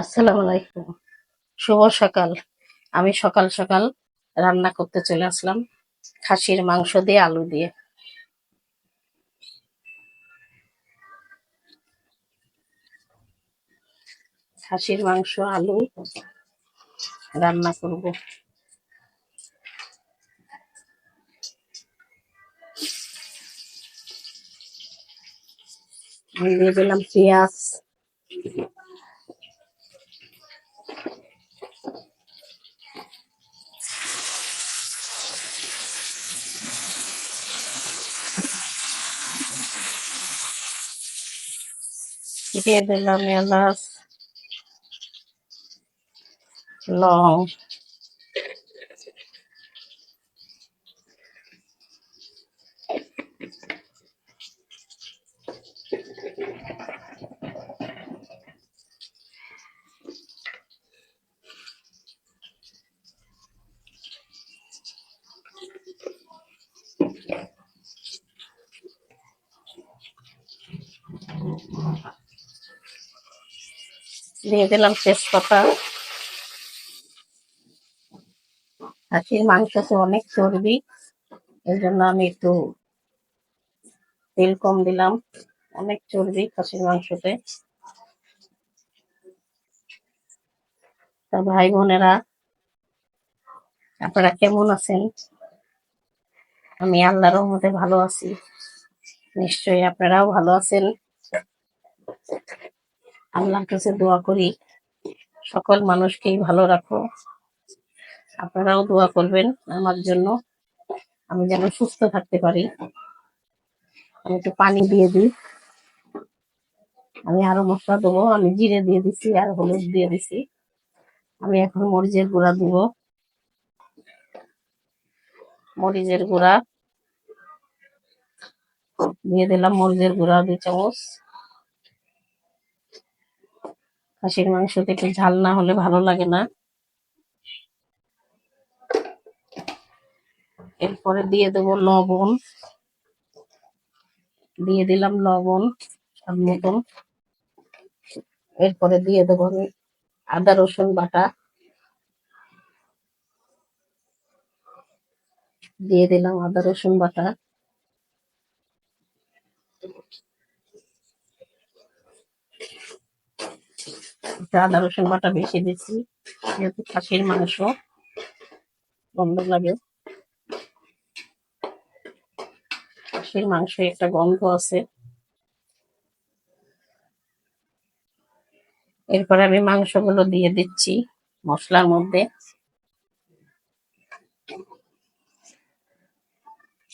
আসসালামু আলাইকুম। শুভ সকাল। আমি সকাল সকাল রান্না করতে চলে আসলাম খাসির মাংস দিয়ে আলু দিয়ে। খাসির মাংস, আলু রান্না করব। দিয়ে দিলাম পেঁয়াজ। দিয়ে দিলাম এলাচ লং দিয়ে দিলাম তেজপাতা। খাসির মাংসতে অনেক চর্বি এই জন্য আমি একটু তেল কম দিলাম। অনেক চর্বি খাসির মাংসতে। তা ভাই বোনেরা, আপনারা কেমন আছেন? আমি আল্লাহর রহমতে ভালো আছি। নিশ্চয়ই আপনারাও ভালো আছেন। আল্লাহর কাছে দোয়া করি, সকল মানুষকেই ভালো রাখো। আপনারাও দোয়া করবেন আমার জন্য। আমি যেন সুস্থ থাকতে পারি। আমি একটু পানি দিয়ে দিই। আমি আরও মশলা দেবো। আমি জিরে দিয়ে দিছি আর হলুদ দিয়ে দিছি। আমি এখন মরিচের গুঁড়া দিব। মরিচের গুঁড়া দিয়ে দিলাম, মরিচের গুঁড়া দুই চামচ। খাসির মাংসতে একটু ঝাল না হলে ভালো লাগে না। এরপরে দিয়ে দেবো লবণ। দিয়ে দিলাম লবণ, স্বাদ মতন। এরপরে দিয়ে দেবো আদা, রসুন বাটা। দিয়ে দিলাম আদা, রসুন বাটা। আদা রসুন বাটা বেশি দিচ্ছি। যেহেতু খাসির মাংস গন্ধ লাগে। খাসির মাংস একটা গন্ধ আছে। এরপরে আমি মাংসগুলো দিয়ে দিচ্ছি মশলার মধ্যে।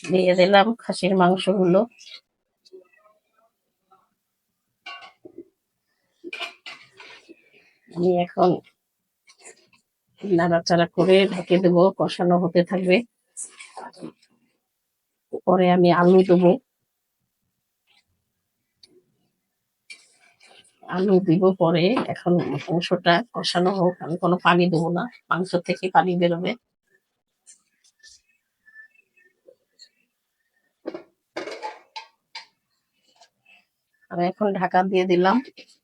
দিয়ে দিলাম খাসির মাংসগুলো। আমি এখন নাড়াচাড়া করে ঢেকে দেবো, কষানো হতে থাকবে। পরে আমি আলু দেবো। আলু দিব পরে, এখন মাংসটা কষানো হোক, আমি কোনো পানি দেবো না, মাংস থেকে পানি বেরোবে। আমি এখন ঢাকা দিয়ে দিলাম,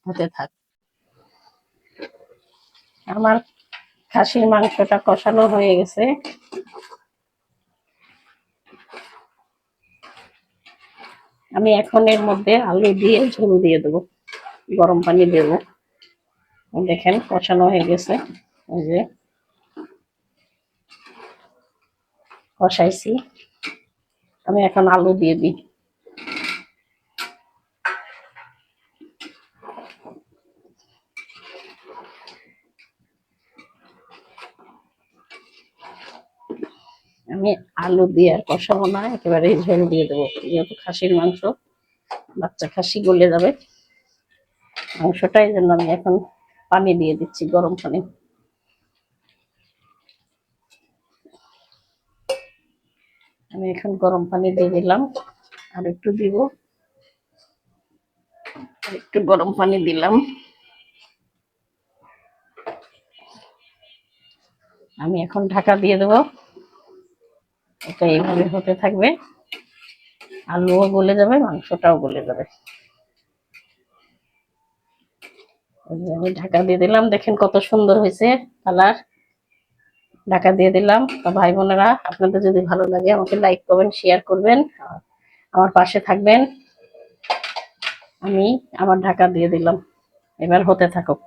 হতে থাক। আমার খাসির মাংসটা কষানো হয়ে গেছে। আমি এখন এর মধ্যে আলু দিয়ে ঝোল দিয়ে দেবো, গরম পানি দেব। দেখেন কষানো হয়ে গেছে ওই যে। কষাইছি। আমি এখন আলু দিয়ে দিই। আমি আলু দিয়ে আর কষাবো না, একেবারে ঝোল দিয়ে দেবো। যেহেতু খাসির মাংস, বাচ্চা খাসি গলে যাবে। মাংসটা এই জন্য আমি এখন পানি দিয়ে দিচ্ছি গরম পানি। আমি এখন গরম পানি দিয়ে দিলাম, আর একটু দিব। একটু গরম পানি দিলাম। আমি এখন ঢাকা দিয়ে দেবো। এটা এইভাবে হতে থাকবে। আলুও গলে যাবে, মাংসটাও গলে যাবে। আমি ঢাকা দিয়ে দিলাম, দেখেন কত সুন্দর হয়েছে কালার। ঢাকা দিয়ে দিলাম। ভাই বোনেরা, আপনাদের যদি ভালো লাগে আমাকে লাইক করবেন শেয়ার করবেন আমার পাশে থাকবেন। আমি আমার ঢাকা দিয়ে দিলাম। এবার হতে থাকুক।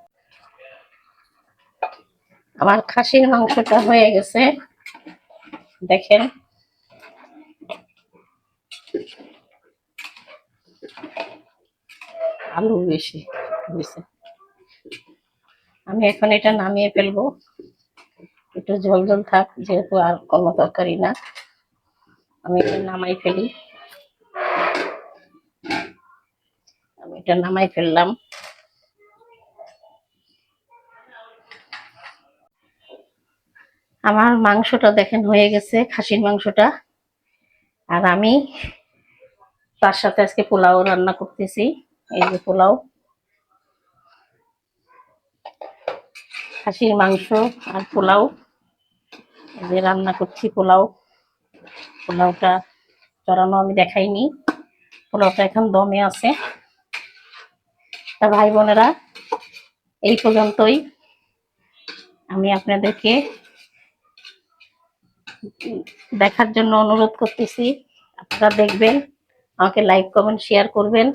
আমার খাসির মাংসটা হয়ে গেছে। দেখেন আলু বেশি হয়েছে আমি এখন এটা নামিয়ে ফেলব। একটু জল ঝোল থাক, যেহেতু আর কোনো তরকারি না। আমি এটা নামাই ফেলি। আমি এটা নামাই ফেললাম। আমার মাংসটা দেখেন হয়ে গেছে, খাসির মাংসটা। আর আমি তার সাথে আজকে পোলাও রান্না করতেছি। এই যে পোলাও। খাসির মাংস আর পোলাও। এই যে রান্না করছি পোলাও। পোলাওটা চড়ানো আমি দেখাইনি। পোলাওটা এখন দমে আছে। তা ভাই বোনেরা, এই পর্যন্তই। আমি আপনাদেরকে দেখার জন্য অনুরোধ করতেছি। আপনারা দেখবেন আমাকে লাইক কমেন্ট শেয়ার করবেন।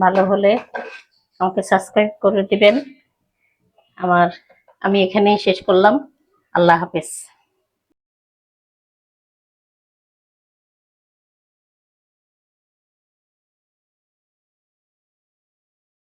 ভালো হলে আমাকে সাবস্ক্রাইব করে দিবেন। আমার, আমি এখানেই শেষ করলাম। আল্লাহ হাফেজ।